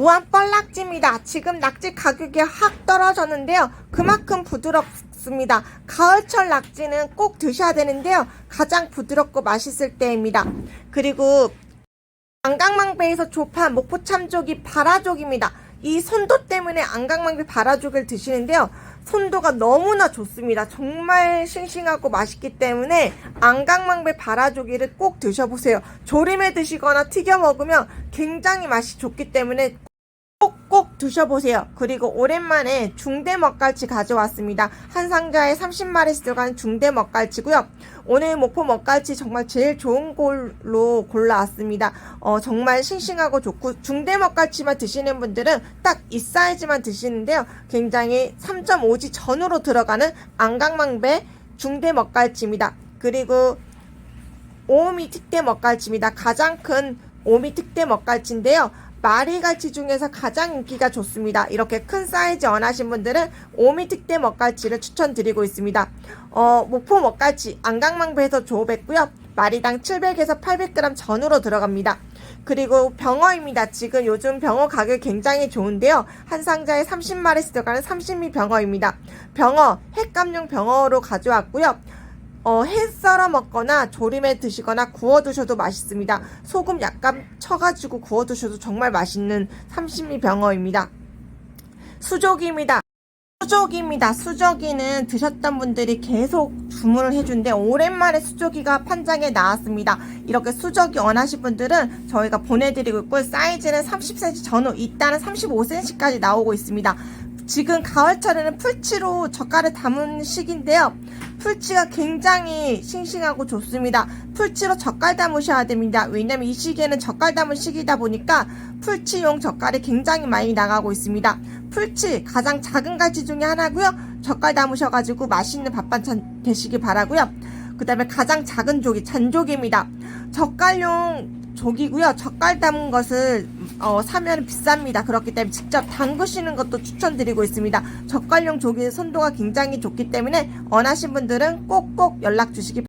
무한 뻘낙지입니다. 지금 낙지 가격이 확 떨어졌는데요. 그만큼 부드럽습니다. 가을철 낙지는 꼭 드셔야 되는데요. 가장 부드럽고 맛있을 때입니다. 그리고 안강망배에서 조판 목포 참조기 바라족입니다. 이 손도 때문에 안강망배 바라족을 드시는데요. 손도가 너무나 좋습니다. 정말 싱싱하고 맛있기 때문에 안강망배 바라조기를 꼭 드셔보세요. 조림해 드시거나 튀겨 먹으면 굉장히 맛이 좋기 때문에 드셔보세요. 그리고 오랜만에 중대 먹갈치 가져왔습니다. 한 상자에 30마리씩 들어가는 중대 먹갈치고요. 오늘 목포 먹갈치 정말 제일 좋은 걸로 골라왔습니다. 어, 정말 싱싱하고 좋고 중대 먹갈치만 드시는 분들은 딱 이 사이즈만 드시는데요. 굉장히 3.5지 전으로 들어가는 안강망배 중대 먹갈치입니다. 그리고 오미 특대 먹갈치입니다. 가장 큰 오미 특대 먹갈치인데요. 마리갈치 중에서 가장 인기가 좋습니다. 이렇게 큰 사이즈 원하신 분들은 오미 특대 먹갈치를 추천드리고 있습니다. 어, 목포 먹갈치 안강망배에서 조업했고요. 마리당 700에서 800g 전으로 들어갑니다. 그리고 병어입니다. 지금 요즘 병어 가격 굉장히 좋은데요. 한 상자에 30마리씩 들어가는 30미 병어입니다. 병어, 핵감용 병어로 가져왔고요. 어, 해 썰어 먹거나 조림해 드시거나 구워 드셔도 맛있습니다. 소금 약간 쳐가지고 구워 드셔도 정말 맛있는 삼십리 병어입니다. 수조기입니다. 수조기입니다. 수조기는 드셨던 분들이 계속 주문을 해준데 오랜만에 수조기가 판장에 나왔습니다. 이렇게 수조기 원하실 분들은 저희가 보내드리고 있고 사이즈는 30cm 전후 이따는 35cm까지 나오고 있습니다. 지금 가을철에는 풀치로 젓갈을 담은 시기인데요. 풀치가 굉장히 싱싱하고 좋습니다. 풀치로 젓갈 담으셔야 됩니다. 왜냐면 이 시기에는 젓갈 담은 시기다 보니까 풀치용 젓갈이 굉장히 많이 나가고 있습니다. 풀치 가장 작은 갈치 중에 하나고요. 젓갈 담으셔가지고 맛있는 밥 반찬 되시기 바라고요. 그 다음에 가장 작은 조기 잔조기입니다. 젓갈용 조기고요. 젓갈 담은 것을 어, 사면 비쌉니다. 그렇기 때문에 직접 담그시는 것도 추천드리고 있습니다. 젓갈용 조기의 선도가 굉장히 좋기 때문에 원하신 분들은 꼭꼭 연락 주시기 바랍니다.